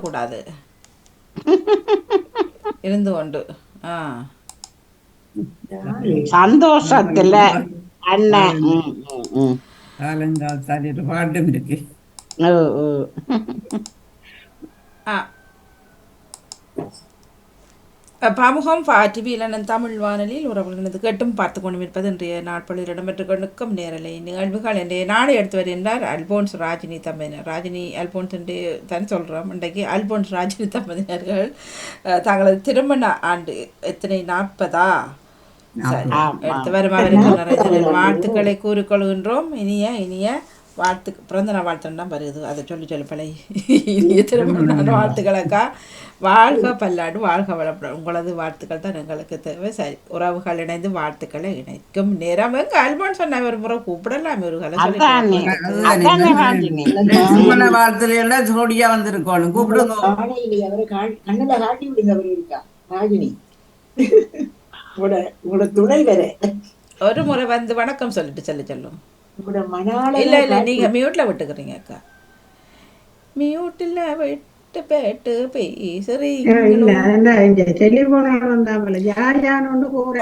கூடாது. இருந்து கொண்டு. ஆ. சந்தோஷத்துல அண்ணன். பாட்டும் இருக்கு. ஓ, ஓ. ஆ. பமுகம் டிவியில் தமிழ் வானொலியில் உறவுகளது கேட்டும் பார்த்து கொண்டும் இருப்பது இன்றைய நாட்களில் இடம்பெற்று கொண்டிருக்கும் நேரலை. நிகழ்வுகள் இன்றைய நாடு எடுத்து வருகின்றார் அல்போன்ஸ் ராஜினி தம்பதியினர் ராஜினி அல்போன்ஸ் என்று தான் சொல்கிறோம் இன்றைக்கு அல்போன்ஸ் ராஜினி தம்பதியினர்கள் அஹ், தங்களது திருமண ஆண்டு எத்தனை? நாற்பதா. எடுத்து வரும் அவருக்கு வாழ்த்துக்களை கூறிக்கொள்கின்றோம். இனிய இனிய வாழ்த்து பிறந்த நாள் வாழ்த்துன்னா வருது அதை சொல்லி சொல்லி பழகி. இனிய திருமண வாழ்த்துக்களக்கா வாழ்க பல்லாண்டு வாழ்க வளப்படும் உங்களது வாழ்த்துக்கள் தான் எங்களுக்கு தேவை. சரி உறவுகள் இணைந்து வாழ்த்துக்களை இணைக்கும் நேரம் எங்க? அல்பான் சொன்ன ஒரு முறை கூப்பிடலாம் திருமண வாழ்த்துல எல்லாம் ஜோடியா வந்திருக்கணும் கூப்பிடுங்க. காலையிலே அவரை கா- கண்ணுல காட்டி விடுங்க அவர் இருக்கா? ராகினி உங்களோட உங்களோட துணை வேற. ஒரு முறை வந்து வணக்கம் சொல்லிட்டு சொல்லி சொல்லும். இல்ல இல்ல நீங்க மியூட்ல விட்டுக்கிறீங்க அக்கா. மியூட்ல விட்டு டெலிபோன்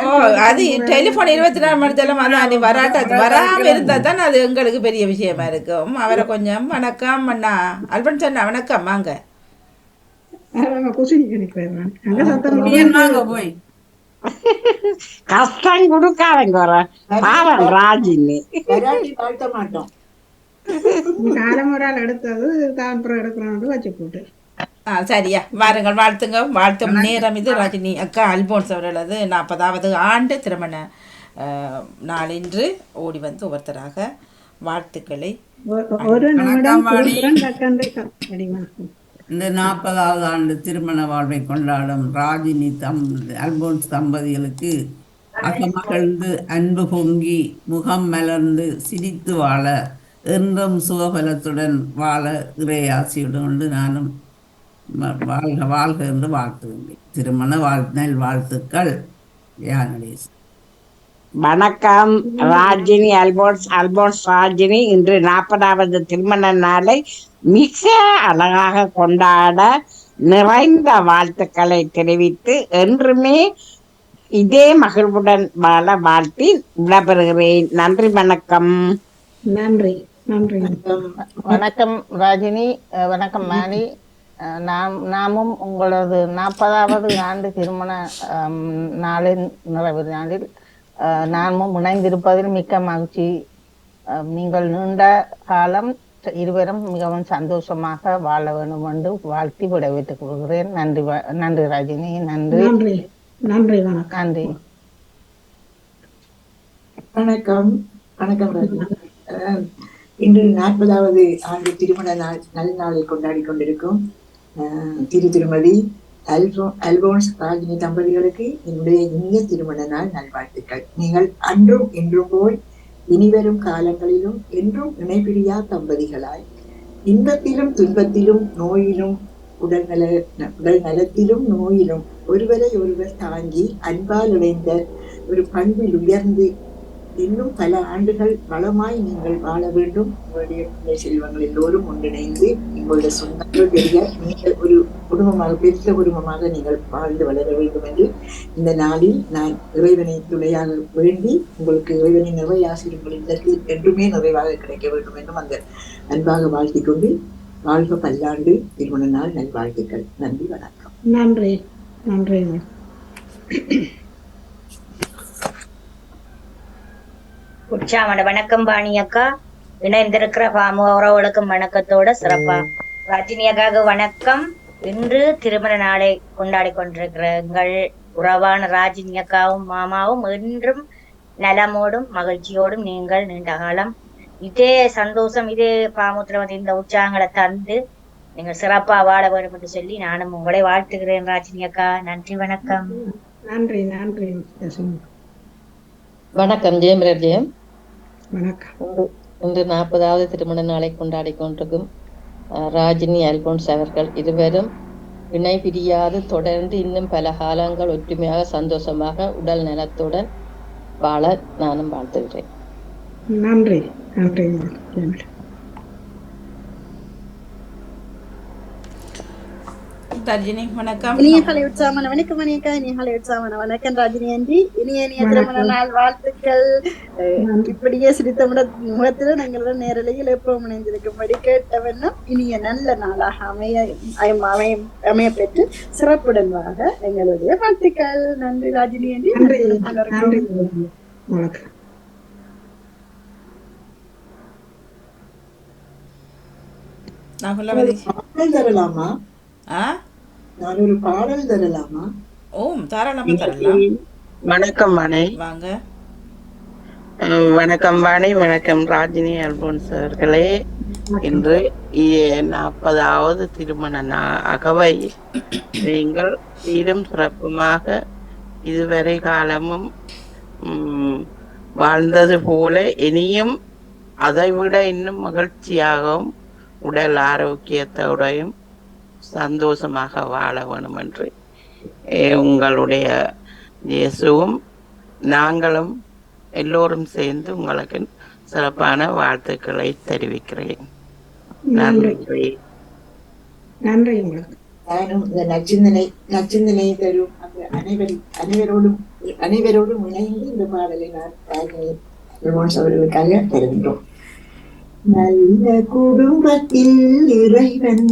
ஓ அது டெலிஃபோன் இருபத்தி நாலு மணி நேரம் அதான் நீ வராட்ட வராம இருந்தா தான் அது எங்களுக்கு பெரிய விஷயமா இருக்கும் அவரை கொஞ்சம் வணக்கம் அண்ணா அல்பன் சொன்னா வணக்கம் வாங்க கஷ்டம் கொடுக்காதங்க வர பாவம் ராஜினி வராட்டி வாழ்த்த மாட்டோம் காலமுறால் எடுத்தது தான் எடுக்கணும்னு வச்சு போட்டு ஆ சரியா வாருங்கள் வாழ்த்துங்க வாழ்த்தும் நேரம் இது ரஜினி அக்கா அல்போன்ஸ் அவர்களது நாற்பதாவது ஆண்டு திருமண நாளின்று ஓடி வந்து ஒவ்வொருத்தராக வாழ்த்துக்களை இந்த நாற்பதாவது ஆண்டு திருமண வாழ்வை கொண்டாடும் ராஜினி தம் அல்போன்ஸ் தம்பதிகளுக்கு அகமகிழ்ந்து அன்பு பொங்கி முகம் மலர்ந்து சிரித்து வாழ என்றும் சுகபலத்துடன் வாழ இறையாசியுடன் நானும் வாழ்க வாழ்க என்று வாழ்த்துகின்றேன். திருமண வாழ் நல் வாழ்த்துக்கள் யானடேஸ் வணக்கம் ராஜினி அல்போன்ஸ் அல்போன்ஸ் ராஜினி. இன்று நாற்பதாவது திருமண நாளை மிக அழகாக கொண்டாட நிறைந்த வாழ்த்துக்களை தெரிவித்து என்றுமே இதே மகிழ்வுடன் வாழ வாழ்த்தி விடைபெறுகிறேன். நன்றி வணக்கம். நன்றி நன்றி. வணக்கம் ராஜினி. வணக்கம் அஹ் நாம் நாமும் உங்களது நாற்பதாவது ஆண்டு திருமண நாளின் நிறைவு நாளில் அஹ், நாமும் இணைந்திருப்பதில் மிக்க மகிழ்ச்சி. நீங்கள் நீண்ட காலம் இருவரும் மிகவும் சந்தோஷமாக வாழ வேண்டும் என்று வாழ்த்தி விடைபெற்றுக் கொள்கிறேன். நன்றி நன்றி ராஜினி நன்றி. நன்றி நன்றி வணக்கம். நன்றி. வணக்கம் இன்று நாற்பதாவது ஆண்டு திருமண நாள் நல் நாளை கொண்டாடி கொண்டிருக்கும். திரு திருமதி அல்போ அல்போன்ஸ் ராகினி தம்பதிகளுக்கு என்னுடைய இனிய திருமண நாள் நல்வாழ்த்துக்கள். நீங்கள் அன்றும் என்றும் போல் இனிவரும் காலங்களிலும் என்றும் இணைபிரியா தம்பதிகளாய். இன்பத்திலும் துன்பத்திலும் நோயிலும் உடல்நல உடல் நலத்திலும் நோயிலும் ஒருவரை ஒருவர் தாங்கி அன்பால் இணைந்த ஒரு பண்பில் உயர்ந்து இன்னும் பல ஆண்டுகள் வளமாய் நீங்கள் வாழ வேண்டும். உங்களுடைய பிள்ளை செல்வங்கள் எல்லோரும் ஒன்றிணைந்து உங்களுடைய சொந்தங்கள் பெரிய நீங்கள் ஒரு குடும்பமாக பெரிய குடும்பமாக நீங்கள் வாழ்ந்து வளர வேண்டும் என்று இந்த நாளில் நான் இறைவனை துணையாக வேண்டி உங்களுக்கு இறைவனை நிறைய ஆசிரியர்கள் இல்லத்தில் என்றுமே நிறைவாக கிடைக்க வேண்டும் என்றும் அந்த அன்பாக வாழ்த்திக் கொண்டு வாழ்க பல்லாண்டு. திருமண நாள் நல்வாழ்த்துக்கள். நன்றி வணக்கம். நன்றி. நன்றி உற்சாமட வணக்கம் பாணி அக்கா. இணைந்திருக்கிற பாமு உறவுகளுக்கும் வணக்கத்தோட சிறப்பா. ரஜினி அக்காவுக்கு வணக்கம். இன்று திருமண நாளை கொண்டாடி கொண்டிருக்கிற எங்கள் உறவான ராஜினி அக்காவும் மாமாவும் என்றும் நலமோடும் மகிழ்ச்சியோடும் நீங்கள் நீண்ட காலம் இதே சந்தோஷம் இதே பாமுத்துல வந்து இந்த உற்சாகங்களை தந்து நீங்கள் சிறப்பா வாழ வேண்டும் என்று சொல்லி நானும் உங்களை வாழ்த்துகிறேன் ராஜினி அக்கா. நன்றி வணக்கம். நன்றி நன்றி. வணக்கம் ஜெயமிரர் ஜெயம். வணக்கம். இன்று நாற்பதாவது திருமண நாளை கொண்டாடி கொண்டிருக்கும் ராஜினி அல்போன்ஸ் அவர்கள் இருவரும் இணை பிரியாது தொடர்ந்து இன்னும் பல காலங்கள் ஒற்றுமையாக சந்தோஷமாக உடல் நலத்துடன் வாழ நானும் வாழ்த்துகிறேன். நன்றி நன்றி. தர்ஜினி வணக்கம். இனிய காலை உற்சாகமான வணக்கம் மணியக்கா இனிய காலை உற்சாகமான வணக்கம் ராஜினி ஆண்டி இனிய இனிய திருமண நாள் வாழ்த்துக்கள். இப்படியே சிரித்த முட முகத்துல நாங்களுடன் நேரலையில் எப்பவும் இணைந்திருக்கும்படி கேட்ட வண்ணம் இனிய நல்ல நாளாக அமைய அமைய அமைய- பெற்று சிறப்புடன் வாக எங்களுடைய வாழ்த்துக்கள். நன்றி ராஜினி ஆண்டி நன்றி. வணக்கம். நாகுலவதி பாடல் தரலாமா ஆ? நான் ஒரு பாடல் தரலாமா? ஓம் தாராளமா தரலாம். வணக்கம் வாணி. வாங்க. வணக்கம் வாணி. வணக்கம் ராஜினி அல்போன்ஸ் அவர்களே. இன்று நாற்பதாவது திருமண அகவை. நீங்கள் சீரும் சிறப்புமாக இதுவரை காலமும் வாழ்ந்தது போல இனியும் அதைவிட இன்னும் மகிழ்ச்சியாகவும் உடல் ஆரோக்கியத்தோடையும் சந்தோஷமாக வாழ வேணும் என்று உங்களுடைய இயேசுவும் நாங்களும் எல்லோரும் சேர்ந்து உங்களுக்கு சிறப்பான வாழ்த்துக்களை தெரிவிக்கிறேன். நன்றி. நன்றி. உங்களுக்கு. நானும் இந்த நச்சிந்தனை நச்சிந்தனை தரும் அந்த அனைவரும் அனைவரோடும் அனைவரோடும் இணைந்து இந்த பாடலை நான் அவர்களுக்காக தருகின்றோம். நல்ல குடும்பத்தில் இறைவன்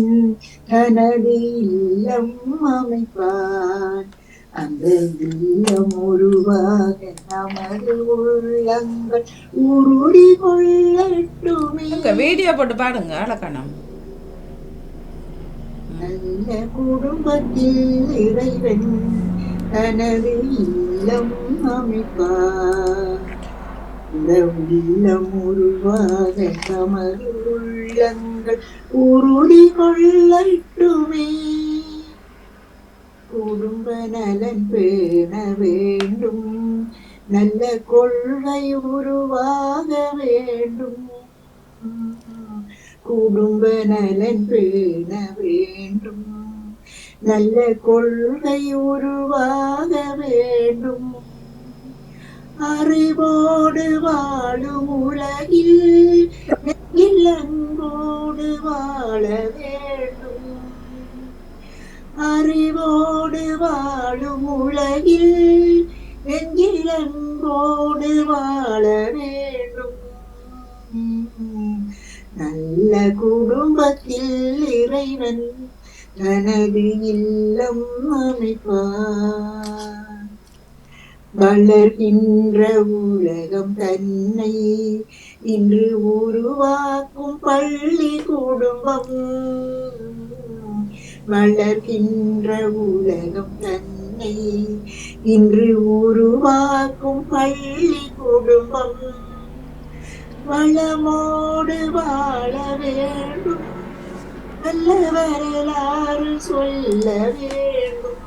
தனது இல்லம் அமைப்பான் அந்த இல்லம் உருவாக நமது உள்ளங்கள் உருடி கொள்ளட்டுமே. வீடியோ போட்டு பாடுங்க அழகணம் நல்ல குடும்பத்தில் இறைவன் தனது இல்லம் அமைப்பார் இந்த உள்ளம் உள்ளங்கள் உருடி கொள்ளட்டுமே. குடும்ப நலன் பேண வேண்டும். நல்ல கொள்கை உருவாக வேண்டும். குடும்ப நலன் பேண வேண்டும். நல்ல கொள்கை உருவாக வேண்டும். அறிவோடு வாழும் உலகில் நெஞ்சில் அன்போடு வாழ வேண்டும். அறிவோடு வாழும் உலகில் நெஞ்சில் அன்போடு வாழ வேண்டும். நல்ல குடும்பத்தில் இறைவன் தனது இல்லம் அமைப்பார். வளர்கின்ற உலகம் தன்னை இன்று உருவாக்கும் பள்ளி குடும்பம். வளர்கின்ற உலகம் தன்னை இன்று உருவாக்கும் பள்ளி குடும்பம். வளமோடு வாழ வேண்டும். நல்ல வரலாறு சொல்ல வேண்டும்.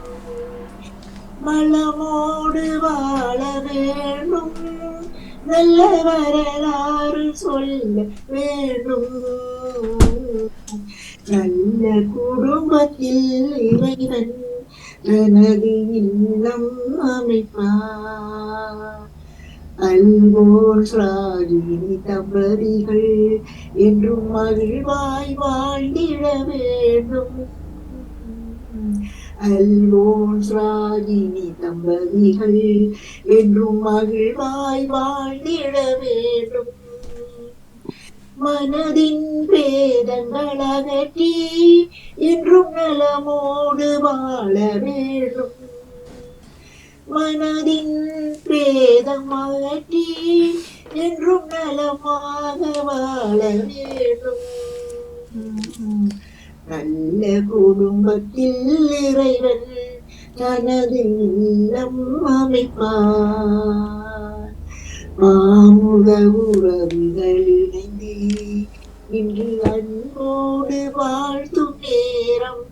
வளமோடு வாழ வேண்டும். நல்ல வரலாறு சொல்ல வேண்டும். நல்ல குடும்பத்தில் இறைவன் தனது இல்லம் அமைப்பார். அல்போல் ராஜினி தம்பதிகள் என்றும் மகிழ்வாய் வாழ்ந்திட வேண்டும். அல்போல் ராஜினி தம்பதிகள் என்றும் மகிழ்வாய் வாழ்ந்திட வேண்டும். மனதின் பேதங்கள் அகற்றி என்றும் நலமோடு வாழ வேண்டும். மனதின் பேதம் அகற்றி என்றும் நலமாக வாழ வேண்டும். நல்ல குடும்பத்தில் இறைவன் தனது இல்லம் அமைப்பார். மாமுக உறவுகள் இணைந்து இன்று அன்போடு வாழ்த்தும் நேரம்.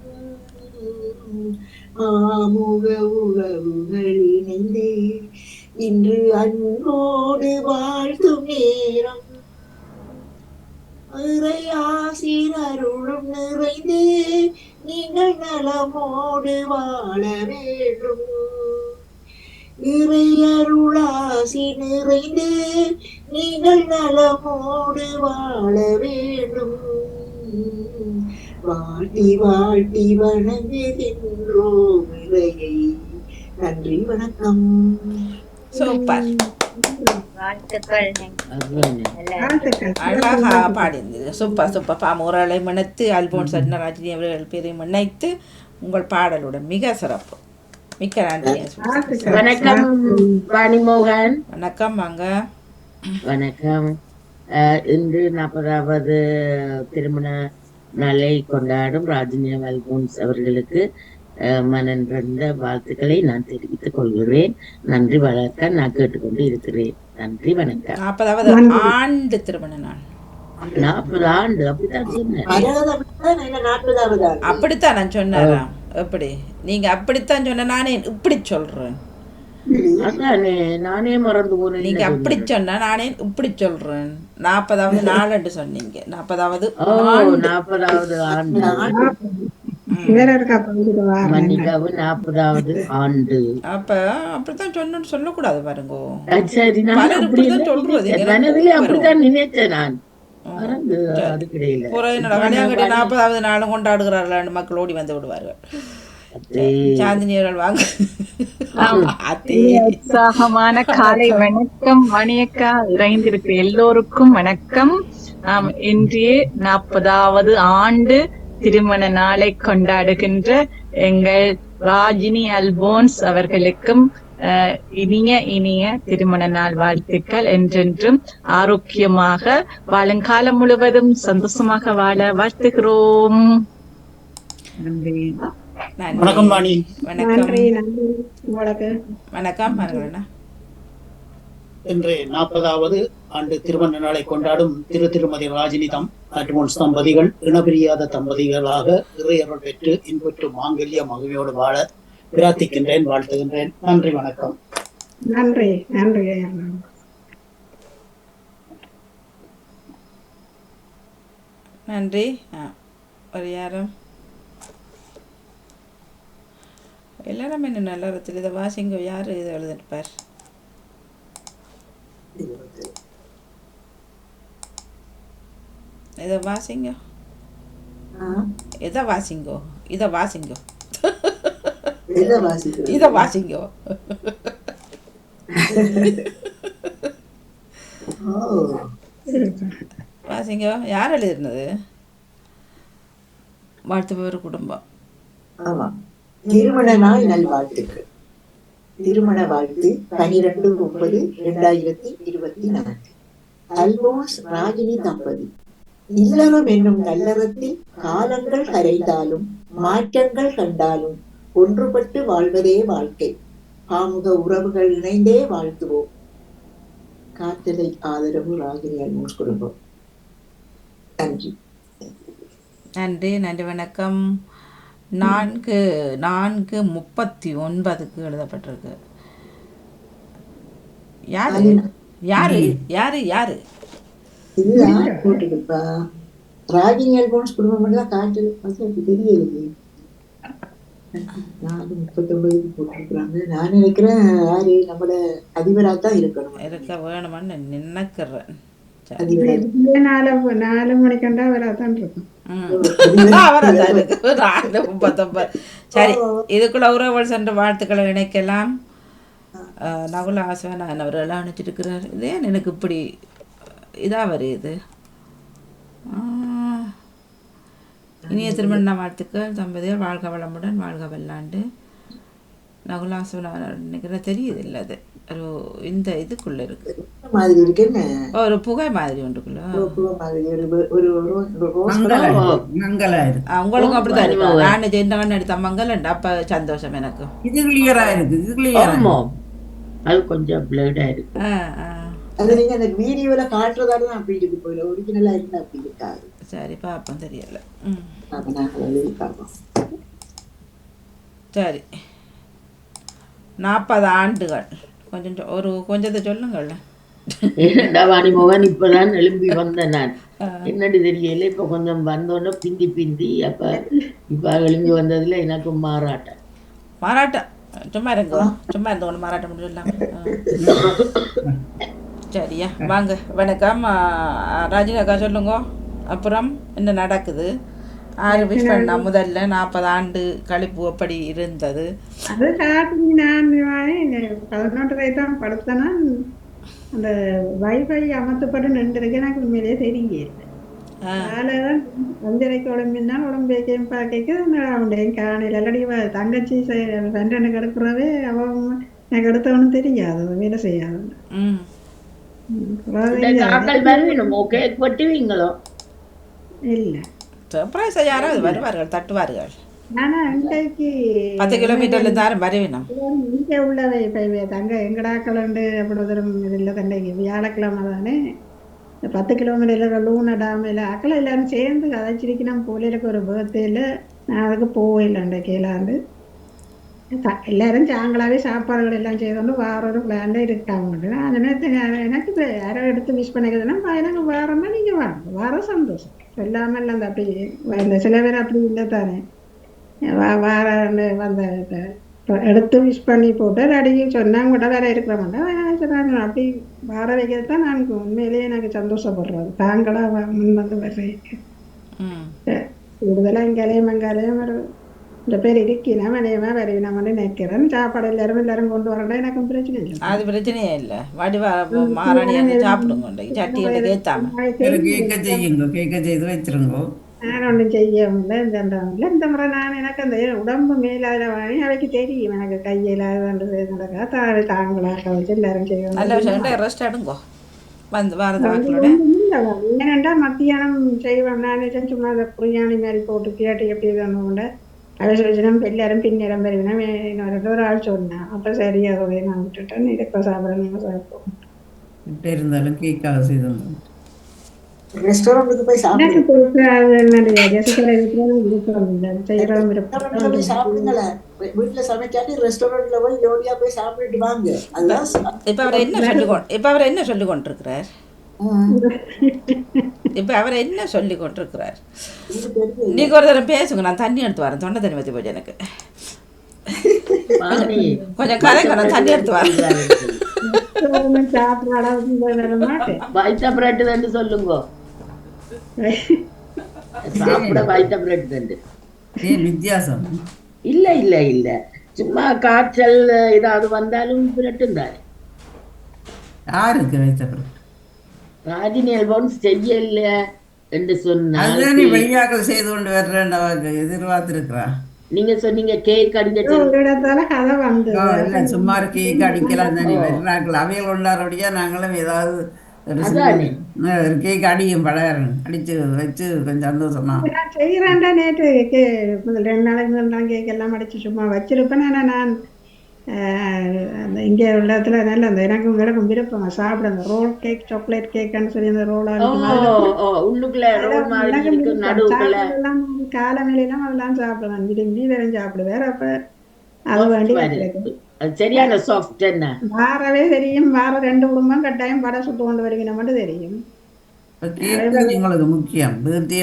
மாமுக உறவுகள் இணைந்து இன்று அன்போடு வாழ்த்தும் நேரம். இறையாசிரருளும் நிறைந்து நீங்கள் நலமோடு வாழ வேண்டும். இறையருளாசி நிறைந்து நீங்கள் நலமோடு வாழ வேண்டும். வாட்டி வாட்டி வணங்குகின்றோம் இறையை. நன்றி வணக்கம். சூப்பர். அழகா. பாடியிருந்தது சூப்பர் சூப்பர். பாமூரலை மணத்து அல்போன் சட்னராஜினி அவர்கள் பேரை மன்னைத்து உங்கள் பாடலுடன் மிக சிறப்பு. மிக்க நன்றி. வணக்கம் வாணிமோகன். வணக்கம் வாங்க. வணக்கம். அஹ், இன்று நாற்பதாவது திருமண நாளை கொண்டாடும் ராஜினி அல்போன்ஸ் அவர்களுக்கு மனந்திறந்த வாழ்த்துக்களை நான் தெரிவித்துக் கொள்கிறேன். நன்றி வணக்கம் நான் கேட்டுக்கொண்டு இருக்கிறேன். நன்றி வணக்கம். நாற்பதாவது ஆண்டு திருமண நாள். நாற்பது ஆண்டு அப்படித்தான் சொன்னேன். அப்படித்தான் நான் சொன்னேன்? எப்படி? நீங்க அப்படித்தான் சொன்ன நானே இப்படி சொல்றேன். நானே மறந்து போனேன் நீங்க அப்படி சொன்னா நானே இப்படி சொல்றேன். நாற்பதாவது நாலு சொன்னீங்க. நாற்பதாவது நாற்பதாவது ஆண்டு. நாற்பதாவது ஆண்டு. அப்ப அப்படித்தான் சொன்னு சொல்லக்கூடாது பாருங்கோ. சரி மனதிலே. அப்படித்தான் நினைச்சேன் நான். நாற்பதாவது நாளும் கொண்டாடுகிறார்கள் மக்கள் ஓடி வந்து விடுவார்கள். சாந்தினியர்கள் வாங்க. அதே உற்சாகமான காலை வணக்கம் மணியக்கா. இறைந்திருக்க எல்லோருக்கும் வணக்கம். ஆம் இன்றைய நாற்பதாவது ஆண்டு. திருமண நாளை கொண்டாடுகின்ற எங்கள் ராஜினி அல்போன்ஸ் அவர்களுக்கும் இனிய இனிய திருமண நாள் வாழ்த்துக்கள் என்றென்றும் ஆரோக்கியமாக வாழுங்காலம் முழுவதும் சந்தோஷமாக வாழ வாழ்த்துகிறோம். வணக்கம் வாணி வணக்கம். வணக்கம். மரங்களண்ணா இன்று நாற்பதாவது ஆண்டு திருமண நாளை கொண்டாடும் திரு திருமதி ராஜினி தம் அட்மோன்ஸ் தம்பதிகள் இனபிரியாத தம்பதிகளாக இறையருள் பெற்று இன்புற்று மாங்கல்ய மகிழ்ச்சியோடு வாழ பிரார்த்திக்கின்றேன் வாழ்த்துகின்றேன். நன்றி வணக்கம். நன்றி நன்றி நன்றி. ஆ ஒரு யாரும்? எல்லாரும் என்ன நல்ல இதை வாசிங்க யார் இதை எழுதிருப்பார்? இதை வாசிங்க இதை வாசிங்கோ இதை வாசிங்கோ எதை? இதை வாசிங்கோ வாசிங்கோ யார் எழுதிருந்தது வாழ்த்துபவர் குடும்பம் ஆமா திருமண நாள் நல்வாழ்த்துக்கள் திருமண வாழ்த்து பனிரெண்டு ஒன்பது இரண்டாயிரத்தி இருபத்தி நான்கு அல்போன்ஸ் ராகினி தம்பதி இல்லறம் என்னும் நல்லறத்தில் காலங்கள் கரைந்தாலும் மாற்றங்கள் கண்டாலும் ஒன்றுபட்டு வாழ்வதே வாழ்க்கை. பாமுக உறவுகள் இணைந்தே வாழ்த்துவோம். காத்தலை ஆதரவு ராகினி குடும்பம். நன்றி. நன்றி நன்றி வணக்கம். நான்கு நான்கு முப்பத்தி ஒன்பதுக்கு எழுதப்பட்டிருக்கு. யாரு? யாரு? யாரு? யாரு? இதுதான் போட்டுருப்பா ராகினி அல்போன்ஸ் குடும்பம் எல்லாம் காட்டு எனக்கு தெரியலையே. நாலு முப்பத்தொன்பதுக்கு போட்டிருக்கிறாங்க. நான் நினைக்கிறேன் யாரு? நம்மளோட அதிபரா தான் இருக்கணும். இருக்க வேணுமான்னு நினைக்கிறேன். நாலு நாலு மணிக்கண்டா வராதான் இருக்கும் சரி இதுக்குள்ள உறவுகள் சென்ற வாழ்த்துக்களை இணைக்கலாம். நகுல ஆசவனான் அவரெல்லாம் அனுப்பிச்சிருக்கிறார் இது ஏன் எனக்கு இப்படி இதா வருது. ஆஹ். இனிய திருமண வாழ்த்துக்கள். தம்பதிகள் வாழ்க வளமுடன் வாழ்க வெள்ளாண்டு நகுலாசவனான் நினைக்கிற தெரியுது இல்லை அது. ஒரு இந்த இதுக்குள்ள இருக்கு. மாதிரி இருக்குன்னு ஒரு புகை மாதிரி ஒன்றுக்குள்ள. உங்களுக்கும் அப்படித்தான் இருக்கு? நான் கண்ணு எடுத்த மங்கல் அப்ப சந்தோஷம் எனக்கு. இது கிளியரா இருக்கு. இது கிளியரா அது கொஞ்சம் பிளேடா இருக்கு. ஆ, ஆ. அது நீங்க அந்த வீடியோல காட்டுறதால தான் அப்படி இருக்கு போல ஒரிஜினலா இருந்தா அப்படி இருக்காது சரி பாப்போம் தெரியல அப்ப நாங்க எழுதி பார்ப்போம் சரி நாற்பது ஆண்டுகள் கொஞ்சம் ஒரு கொஞ்சத்தை சொல்லுங்கள் ஏன்டா வாணிமோகன் இப்பதான் எழும்பி வந்தேன் நான் என்னடி தெரியல இப்ப கொஞ்சம் வந்தோடனே பிந்தி பிந்தி அப்ப இப்ப எழும்பி வந்ததுல எனக்கு மாறாட்டம் மாறாட்டம் சும்மா இருங்க சும்மா இருந்த ஒன்று மாறாட்டம் முடியலாம் சரியா? வாங்க வணக்கம். ஆ, ராஜினி அக்கா சொல்லுங்க. அப்புறம் என்ன நடக்குது? ஆறு விஷ் பண்ணா? முதல்ல நாற்பது ஆண்டு கழிப்பு அப்படி இருந்தது? அது பதினொன்றரை தான் படுத்தனா. அந்த வைஃபை அமர்த்தப்பட்டு நின்றுருக்கு. எனக்கு உண்மையிலேயே தெரியல காலைதான் அஞ்சரைக்கு உடம்பினால் உடம்பேக்கையும் பார்க்க அவன்டையும் காணையில் இல்லாடி தங்கச்சி ரெண்டு கிடக்குறவே அவன் எனக்கு எடுத்தவனும் தெரியாது. வேலை செய்யாது. சர்ப்ரைஸ் யாராவது வருவார்கள் தட்டுவார்கள் பத்து கிலோமீட்டர்ல இருந்து யாரும் வரவேணும் இங்கே உள்ளவை இப்போ தங்க எங்கடாக்கள் உண்டு அப்படி தரும் இதில் தண்டைக்கு வியாழக்கிழமை தானே இந்த பத்து கிலோமீட்டர் லூன டாமில் அக்களை எல்லாரும் சேர்ந்து கதைச்சிருக்கணும் போலிருக்கு ஒரு பர்த்டேல நான் அதுக்கு அன்றைக்கு இல்லாண்டு எல்லாரும் சாங்களாவே சாப்பாடுகள் எல்லாம் செய்தோண்டு வேற ஒரு பிளான்ல இருக்காங்க நான் நினைத்து எனக்கு இப்ப யாரோ எடுத்து மிஸ் பண்ணிக்கிறதுனா எனக்கு வேறன்னா நீங்க வாங்க வர சந்தோஷம் சொல்லாமல் இல்லை அந்த அப்படி இந்த சில பேர் அப்படி இல்லை தானே வா- வாரன்னு வந்த இப்ப எடுத்து விஷ் பண்ணி போட்டு அடிக்க சொன்னாங்க கூட வேற இருக்கிற மாட்டேன் சொன்னாங்க அப்படி வார வைக்கிறது தான் நான் உண்மையிலேயே எனக்கு சந்தோஷப்படுறது தாங்களா வ- முன் வந்து வர்றீங்க ம் കൂടുതലും ഇങ്കലയും മങ്കാലയും ഒരു இந்த பேர் இருக்கணும் வினையமா வரையினோம்னு நினைக்கிறேன் சாப்பாடு எல்லாரும் எல்லாரும் கொண்டு வரணும் எனக்கும் பிரச்சனை இல்லை அது பிரச்சனையே இல்லை வடிவா மாறாணி வந்து சாப்பிடுங்க சட்டியோட கேத்தாம ஒரு கேக்க செய்யுங்க கேக்க செய்து வச்சிருங்கோ நான் ஒன்றும் செய்ய முடியல இந்த இல்லை இந்த முறை நான் எனக்கு அந்த உடம்பு மேலாத வாங்கி அவைக்கு தெரியும் எனக்கு கையிலாத நடக்கா தாழ் தாங்களாக வச்சு எல்லாரும் செய்யணும் நல்ல விஷயம் ரெஸ்ட் எடுங்கோ வந்து வாரது வாக்கிலோட ஏனெண்டா மத்தியானம் செய்வேன் நான் சும்மா அந்த பிரியாணி மாதிரி போட்டு கேட்டு எப்படி வேணும்ல சொல்லிச்சுனா எல்லாரும் பின்னேரம் பெறுவினா இன்னொரு ஒரு ஆள் சொன்னேன் அப்போ சரி அதோடய நான் விட்டுட்டேன் இதுக்கு சாப்பிட நீங்கள் சாப்பிடுவோம் இப்ப இருந்தாலும் கேக்காக செய்திருந்தோம் ரெஸ்டாரண்ட்டுக்கு போய் சாப்பிடுங்க சாப்பிடுங்களேன் வீட்டுல சமைக்காட்டி ரெஸ்டாரண்ட்ல போய் ஜோடியா போய் சாப்பிட்டுட்டு வாங்க அதுதான் ச- இப்ப அவர் என்ன சொல்லி இப்ப அவர் என்ன சொல்லி கொண்டிருக்கிறார் இப்ப அவர் என்ன சொல்லி கொண்டிருக்கிறார்? நீங்க ஒரு தடவை பேசுங்க நான் தண்ணி எடுத்து வரேன். தொண்டை தண்ணி பற்றி போச்சு எனக்கு. கொஞ்சம் கதைங்க நான் தண்ணி எடுத்து வரேன். வைத்த பிரெட் தண்டு சொல்லுங்க. சாப்பிட வைத்த பிரெட் தண்டு வித்தியாசம். இல்ல இல்ல இல்ல. சும்மா காய்ச்சல் ஏதாவது வந்தாலும் பிரெட்டும் தானே யாருக்கு வைத்த ராஜினி அல்போன்ஸ் செய்யல என்று அதுதானே வெளியாக்கள் செய்து கொண்டு வர்றேன் எதிர்பார்த்திருக்கிறா. நீங்க சொன்னீங்க கேக் அடிக்க ஒரு இடத்தால கதை வந்து இல்ல சும்மா கேக் அடிக்கலாம் தானே வர்றாக்கள் அவைகள் கொண்டாடுறபடியா நாங்களும் ஏதாவது கேக் அடியும் பழகிறேன் அடிச்சு வச்சு கொஞ்சம் சந்தோஷமா. நான் செய்கிறேன்டா நேற்று ரெண்டு நாளைக்கு கேக் எல்லாம் அடிச்சு சும்மா வச்சிருப்பேன். நான் அந்த இங்கே உள்ள இடத்துல நல்ல அந்த எனக்கு எனக்கும் விருப்பம். சாப்பிட அந்த ரோல் கேக் சாக்லேட் கேக்குன்னு சொல்லி அந்த ரோல் காலமேலாம் அதெல்லாம் சாப்பிடுவேன் விரும்பி வேற சாப்பிடுவேன் அப்ப அது வேண்டி சரியான சாஃப்ட் என்ன? வாரவே தெரியும். வாரம் ரெண்டு குடும்பம் கட்டாயம் படம் சுட்டு கொண்டு வருவீங்க மட்டும் தெரியும். தான் எங்களுக்கு முக்கியம் பர்த்டே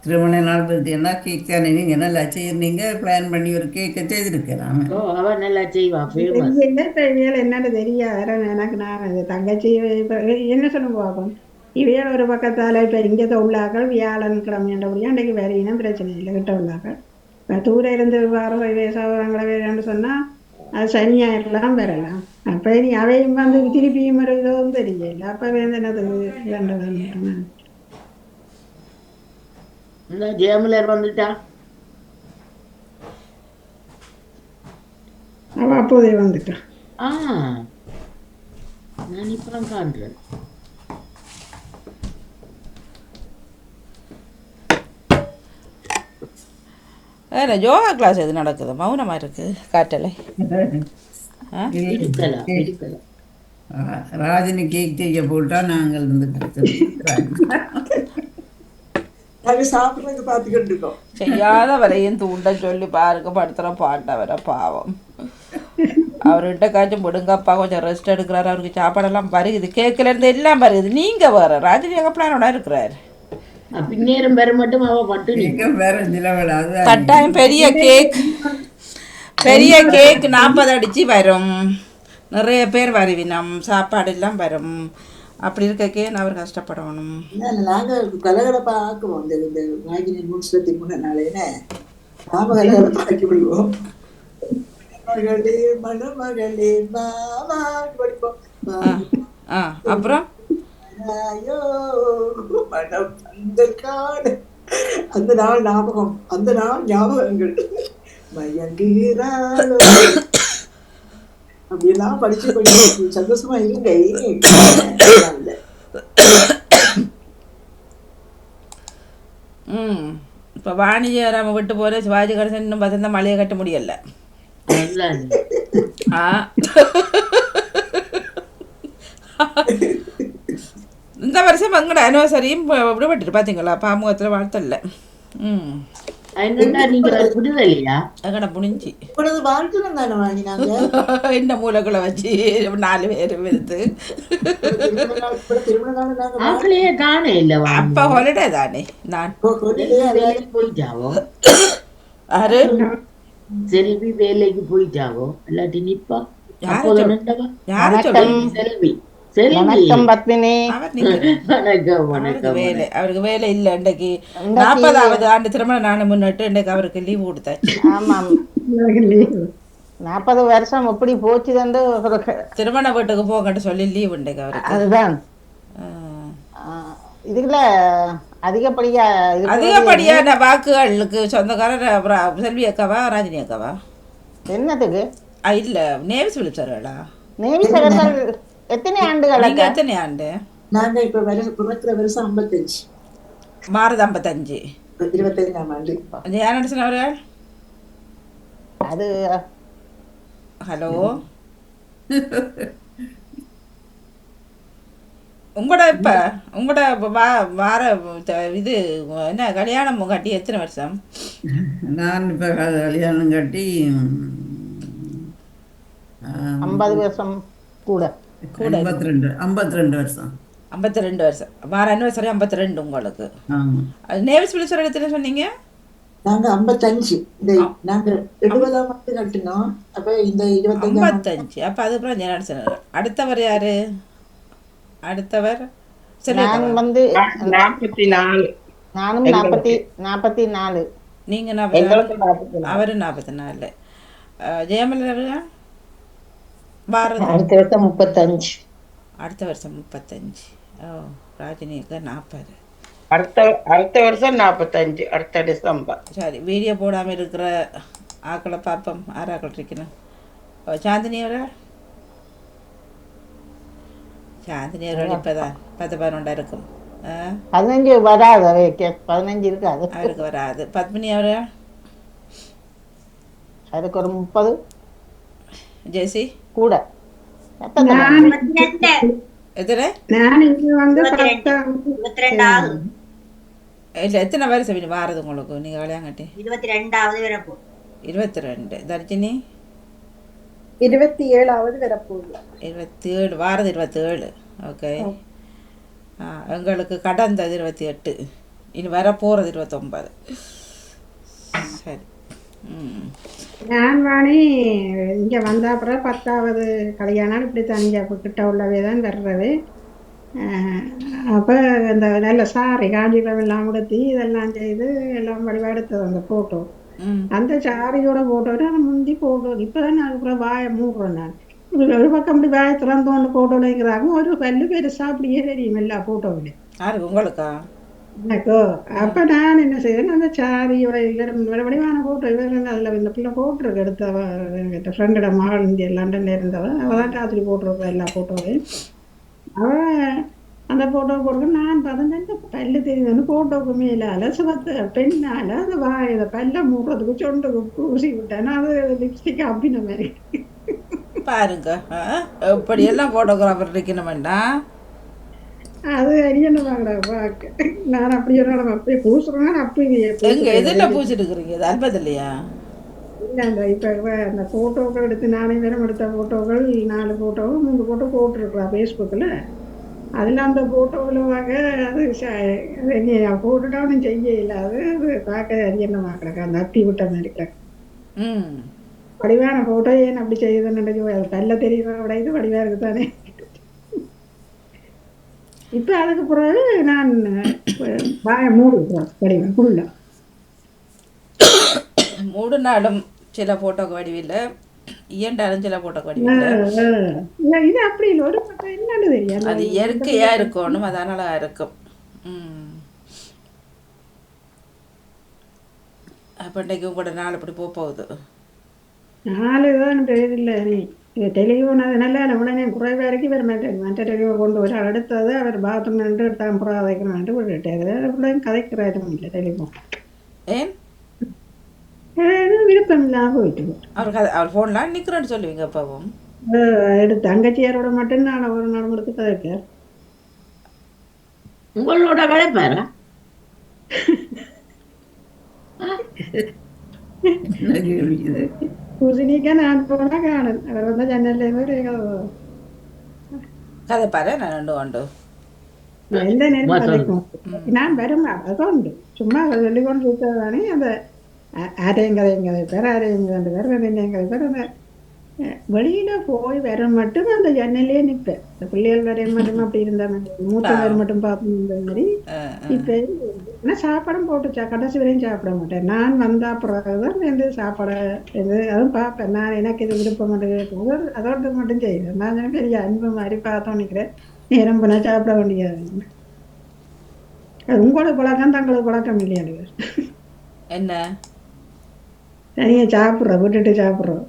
திருமண நாள் பர்த்டேன்னா கேக் தானே நீங்கள் நல்லா செய்யறீங்க பிளான் பண்ணி ஒரு கேக்கை செய்திருக்கலாம் ஓ அவ நல்லா செய்வா என்னன்னு தெரியாது எனக்கு நான் தங்கச்சி இப்ப என்ன சொல்லுங்க பாப்போம் இவையால் ஒரு பக்கத்தால இப்ப இங்கே உள்ளாக்கள் வியாழன் கிழமைன்றபடியா அன்றைக்கு வேறையினா பிரச்சனை இல்லை கிட்ட உள்ளாக்கள் இப்போ தூர இருந்து வர சகோதரங்களை வேறன்னு சொன்னா அது சனி ஞாயிறுலாம் வரலாம் அப்ப இனி அவையும் வந்து திருப்பியும் ஒரு இதுவும் தெரியல அப்ப வந்து என்னது வேண்டதான் இந்த ஜெயமலர் வந்துட்டா அவ அப்போதே வந்துட்டான் ஆ நான் இப்பதான் காண்றேன் வேற யோகா கிளாஸ் எது நடக்குது? மௌனமா இருக்கு காட்டலை ராஜினி கேக் செய்ய போட்டா நாங்கள் இருக்கோம் செய்யாத வரையும் தூண்ட சொல்லி பாருங்க படுத்துற பாட்டை வர பாவம். அவர்கிட்ட காய்ச்சும் விடுங்கப்பா கொஞ்சம் ரெஸ்ட் எடுக்கிறாரு அவருக்கு சாப்பாடெல்லாம் பருகுது. கேக்கில இருந்து எல்லாம் பருகுது. நீங்க வேற ராஜினி எங்க பிளானோட இருக்கிறாரு? பின்னேரம் பெற மட்டும் அவ பட்டு வேற நிலவிடாது கட்டாயம் பெரிய கேக் பெரிய கேக் நாற்பது அடிச்சு வரும் நிறைய பேர் வருவினம் சாப்பாடு எல்லாம் வரும் அப்படி இருக்கக்கே அவர் கஷ்டப்படணும் என்ன, நாங்க கலகலப்பா ஆக்குவோம் இந்த இந்த ராகினி முன்சத்தி முன்னாலேன்னு நாம கலகலப்பா ஆக்கி விடுவோம் மகளே மணமகளே மாமா படிப்போம் ஆ அப்புறம் ஐயோ மனம் அந்த நாள் ஞாபகம் அந்த நாள் ஞாபகங்கள். மயங்குகிறாளோ. அப்படியெல்லாம் படிச்சு கொஞ்சம் சந்தோஷமா இருங்க. இல்ல. ம் இப்போ வாணிஜராம விட்டு போகிற சிவாஜி கணேசன் இன்னும் பார்த்தா மலையை கட்ட முடியல. ஆ. இந்த வருஷம் எங்கட அனிவர்சரியும் விடுபட்டு பார்த்தீங்களா பாமுகத்தில் வாழ்த்தல்ல. ம். இந்த மூலக்குள்ள வச்சு நாலு பேர் விருது அப்ப ஹாலிடே தானே நான். யாரு? செல்வி வேலைக்கு போயிட்டாவோ? இல்லாட்டி நிப்பா? செல்வி. வணக்கம் பத்மினி. வணக்கம் அவருக்கு வணக்கம். வேலை அவருக்கு வேலை இல்லை. இன்றைக்கு நாற்பதாவது ஆண்டு திருமண நாள் முன்னிட்டு இன்றைக்கு அவருக்கு லீவ் கொடுத்தாச்சு. ஆமாம். நாற்பது வருஷம் எப்படி போச்சு க- திருமண வீட்டுக்கு போங்கன்னு சொல்லி லீவ் இன்றைக்கு அவருக்கு. அதுதான். இதுல அதிகப்படியா அதிகப்படியான வாக்குகளுக்கு சொந்தக்காரர் அப்புறம் செல்வி அக்காவா ராஜினி அக்காவா? என்னத்துக்கு? இல்ல நேவிஸ் விழிச்சார்களா நேவி சகர்கள் எத்தனை ஆண்டுகள்? எத்தனை ஆண்டு? நாங்க இப்ப வருஷம் பிறக்கிற வருஷம் ஐம்பத்தஞ்சு. மாறுது ஐம்பத்தஞ்சு. இருபத்தஞ்சாம் ஆண்டு. ஜெயானடசன் அவர்கள்? அது ஹலோ? உங்களோட இப்ப உங்களோட வா- வார இது என்ன கல்யாணம் கட்டி எத்தனை வருஷம்? நான் இப்போ கல்யாணம் கட்டி ஐம்பது வருஷம் கூட. ஐம்பத்தி ரெண்டு ஐம்பத்தி ரெண்டு வருஷம் ஐம்பத்தி ரெண்டு வருஷம் வார அனிவர்சரி ஐம்பத்தி ரெண்டு உங்களுக்கு நேவிஸ் எத்தனை சொன்னீங்க நாங்க ஐம்பத்தஞ்சு இந்த நாங்க எழுபதாம் ஆண்டு கட்டினோம் அப்ப இந்த இருபத்தஞ்சாம் ஆண்டு ஐம்பத்தஞ்சு அப்ப அது அப்புறம் ஜெயநாதன் அடுத்தவர் யாரு அடுத்தவர் நான்? வந்து நாற்பத்தி நாலு நானும் நாற்பத்தி நாற்பத்தி நாலு நீங்க நாற்பத்தி நாலு. அவரு நாற்பத்தி நாலு அவர்கள் பாரதி. அடுத்த வருஷம் முப்பத்தஞ்சு. அடுத்த வருஷம் முப்பத்தஞ்சு. ஓ ராஜினிக்கு நாற்பது அடுத்த அடுத்த வருஷம் நாற்பத்தஞ்சு அடுத்த டிசம்பர். சரி வீடியோ போடாமல் இருக்கிற ஆக்களை பார்ப்போம். ஆறு ஆக்கள் இருக்கணும் ஓ, சாந்தினி அவர்கள் சாந்தினி அவர்கள் இப்போதான் பத்து பதினொண்டா இருக்கும். பதினஞ்சு வராது அவைக்கு பதினஞ்சு இருக்காது. அவருக்கு வராது. பத்மினி அவர்கள் அதுக்கு ஒரு முப்பது. ஜெயசி கூட எத்தனை நான் இங்க வந்து இருபத்தி ரெண்டாவது இல்லை எத்தனை வருஷம் இனி வாரது உங்களுக்கு நீங்கள் கல்யாணம் இருபத்தி ரெண்டாவது வரப்போ இருபத்தி ரெண்டு தர்ஜினி இருபத்தி ஏழாவது வரப்போகுது இருபத்தி ஏழு வாரது இருபத்தி ஏழு ஓகே ஆ எங்களுக்கு கடந்தது இருபத்தி எட்டு இனி வர போகிறது இருபத்தொம்பது சரி ம். நான் வாணி இங்க வந்த அப்புறம் பத்தாவது கல்யாணம் இப்படி தனியா கிட்ட உள்ளவே தான் வர்றது அப்ப இந்த நல்ல சாரி காஞ்சிபுரம் எல்லாம் உடுத்தி இதெல்லாம் செய்து எல்லாம் வடிவா எடுத்தது அந்த போட்டோ அந்த சாரியோட போட்டோ நான் முந்தி போட்டோ இப்பதான் நான் அப்புறம் வாயை மூடுறேன் நான். ஒரு பக்கம் இப்படி வாயை திறந்தோன்னு போட்டோலைங்கிறாங்க ஒரு பல்லு பெருசா அப்படியே தெரியும் எல்லா போட்டோவிலையும் யாருக்கு? உங்களுக்கா? அப்ப நான் என்ன செய்வேன் அந்த சாரியோட இதில் வடிவான போட்டோ இவர் அதுல இந்த பிள்ளை போட்டிருக்கு எடுத்தவ எங்கிட்ட ஃப்ரெண்டோட மகள் இந்திய லண்டன்ல இருந்தவ அவள் தான் ராத்திரி போட்டிருப்பா எல்லா போட்டோவையும் அவ அந்த போட்டோ போட்டு நான் பார்த்தேன் இந்த பல்லு தெரியுதுன்னு போட்டோக்கு மேல அலசு பெண்ணால அந்த வாய் இதை பல்ல மூடுறதுக்கு சொண்டுக்கு பூசி விட்டேன் அது லிப்ஸ்டிக் அப்படின்ன மாதிரி பாருங்க ஆ எப்படி எல்லாம் போட்டோகிராஃபர் இருக்கணும் வேண்டாம் அது என்ன வாங்கடா நான் அப்படியே நான் அப்படியே பூசுறேன் அப்படியே எங்க எதில் பூச்சிட்டு இருக்கிறீங்க இது அல்பது இல்லையா இல்ல அந்த இப்ப அந்த போட்டோக்கள் எடுத்து நானே வேணும் எடுத்த போட்டோக்கள் நாலு போட்டோவும் மூணு போட்டோ போட்டிருக்கிறா ஃபேஸ்புக்கில் அதில் அந்த போட்டோவில் வாங்க அது போட்டுட்டாலும் செய்ய இல்லாது அது பார்க்க அரியணமாக கிடக்கு அந்த அப்பி விட்ட மாதிரி. ம். வடிவான போட்டோ ஏன் அப்படி செய்யுதுன்னு நினைச்சு அது பல்ல தெரியுற விட இது வடிவா இருக்குதானே. இப்ப அதுக்கு பிறகு நான் வாய மூடுறேன் படிவேன் ஃபுல்லா மூடு நாளும் சில போட்டோக்கு வடிவில் இயண்டாலும் சில போட்டோக்கு வடிவில் இது அப்படி இல்லை. ஒரு பக்கம் என்னன்னு தெரியாது. அது இயற்கையா இருக்கணும். அழகா இருக்கும். அப்ப உங்களோட நாள் அப்படி போக போகுது. நாலு தான் பேரில்லை நீ. டெலிஃபோன் அது நல்லா உடனே குறை வரைக்கும் வர மாட்டேன் மற்ற டெலிஃபோன் கொண்டு வர அடுத்தது அவர் பாத்ரூம் நின்று தான் புறா வைக்கணும்னு விட்டுட்டாரு பிள்ளைங்க கதைக்கிறாரும் இல்லை டெலிஃபோன். ஏன்? விருப்பம் இல்லாமல் போயிட்டு அவருக்கு அது- அவர் ஃபோன்லாம் நிற்கிறேன்னு சொல்லுவீங்க அப்பவும். எடுத்து தங்கச்சியாரோட மட்டும் நான் ஒரு நாள் கொடுத்து கதைக்க உங்களோட கலைப்பாரா என்ன கேள்வி இது குசினிக்கா நான் போனா காணும் அவர் வந்து ஜன்னல்ல இருந்து கதை பாரு நான் ரெண்டு கொண்டு எந்த நேரம் கதைக்கும் நான் வரும் அதான் உண்டு சும்மா சொல்லி கொண்டு சுத்தாதானே அந்த அ- ஆரையும் வெளியில போய் வர மட்டும் அந்த ஜன்னலே நிற்பேன் இந்த பிள்ளைகள் வரைய மட்டும் அப்படி இருந்தா மாதிரி மூத்த பேர் மட்டும் பார்ப்போம் மாதிரி இப்ப ஆனா சாப்பாடும் போட்டு சா- கடைசி வரையும் சாப்பிட மாட்டேன். நான் வந்தா பிறகுதான் வந்து சாப்பாட இது அதுவும் பார்ப்பேன். நான் எனக்கு இது விருப்பம் மட்டும் அதோட மட்டும் செய்வேன். நான் பெரிய அன்பு மாதிரி பார்த்தோம் நினைக்கிறேன். நேரம் பண்ணா சாப்பிட வேண்டியது. அது உங்களோட பழக்கம் தங்களுக்கு பழக்கம் இல்லையாடு என்ன? தனியா சாப்பிட்றோம் விட்டுட்டு சாப்பிட்றோம்.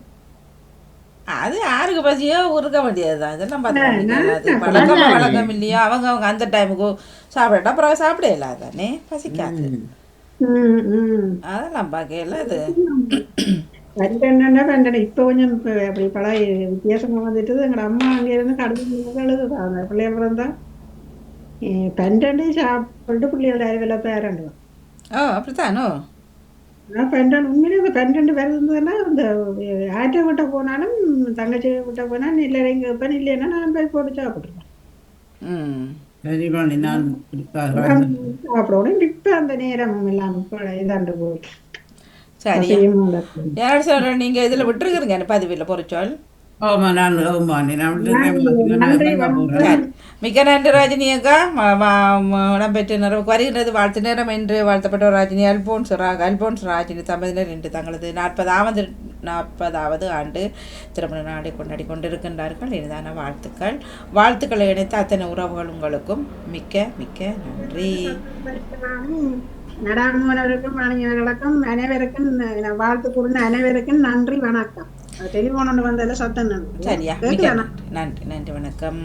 அது யாருக்கு பசியோ இருக்க வேண்டியதுதான். இதெல்லாம் பார்த்து வேண்டியது பழக்கம். பழக்கம் இல்லையோ. அவங்க அவங்க அந்த டைமுக்கு சாப்பிடட்டா அப்புறம் சாப்பிடல தானே பசிக்காது. அதெல்லாம் பார்க்கல அது. இப்போ கொஞ்சம் அப்படி பழைய வித்தியாசமா வந்துட்டு எங்களோட அம்மா அங்கே இருந்து கடவுள் எழுதுதான் அந்த பிள்ளைய பிறந்தா பன்னெண்டு சாப்பிட்டு பிள்ளைகளோட அறிவில் பேரண்டு. ஓ அப்படித்தானோ? நான் பன்னெண்டு உண்மையிலே இந்த பன்னெண்டு பேர் இருந்ததுன்னா இந்த ஆட்டை விட்ட போனாலும் தங்கச்சி விட்ட போனால் இல்லை இங்கே வைப்பேன் இல்லைன்னா நான் போய் போட்டு இருக்காக சாப்பிடணும். இப்போ அந்த நேரம் இல்லாமல் இப்போ இதாண்டு போயிட்டு சரி. யார் சொல்கிறேன் நீங்கள் இதில் விட்டுருக்குறீங்க பதிவில் பொறிச்சோல்? மிக்க நன்றி ராஜினி அக்கா இடம்பெற்ற நிறைவு வருகிறது வாழ்த்து நேரம் என்று வாழ்த்தப்பட்ட ராஜினி அல்போன்ஸ் ரா அல்போன்ஸ் ராஜினி தம்பதியினர் இன்று தங்களது நாற்பதாவது நாற்பதாவது ஆண்டு திருமண நாளை கொண்டாடி கொண்டிருக்கின்றார்கள். இனிதான வாழ்த்துக்கள். வாழ்த்துக்களை இணைத்த அத்தனை உறவுகள் உங்களுக்கும் மிக்க மிக்க நன்றி. மாணவியர்களுக்கும் அனைவருக்கும் ந- வாழ்த்து கூறின அனைவருக்கும் நன்றி வணக்கம். டெலிஃபோன் ஒன்று வந்ததில் சத்தம் நன்றி நன்றி நன்றி வணக்கம்.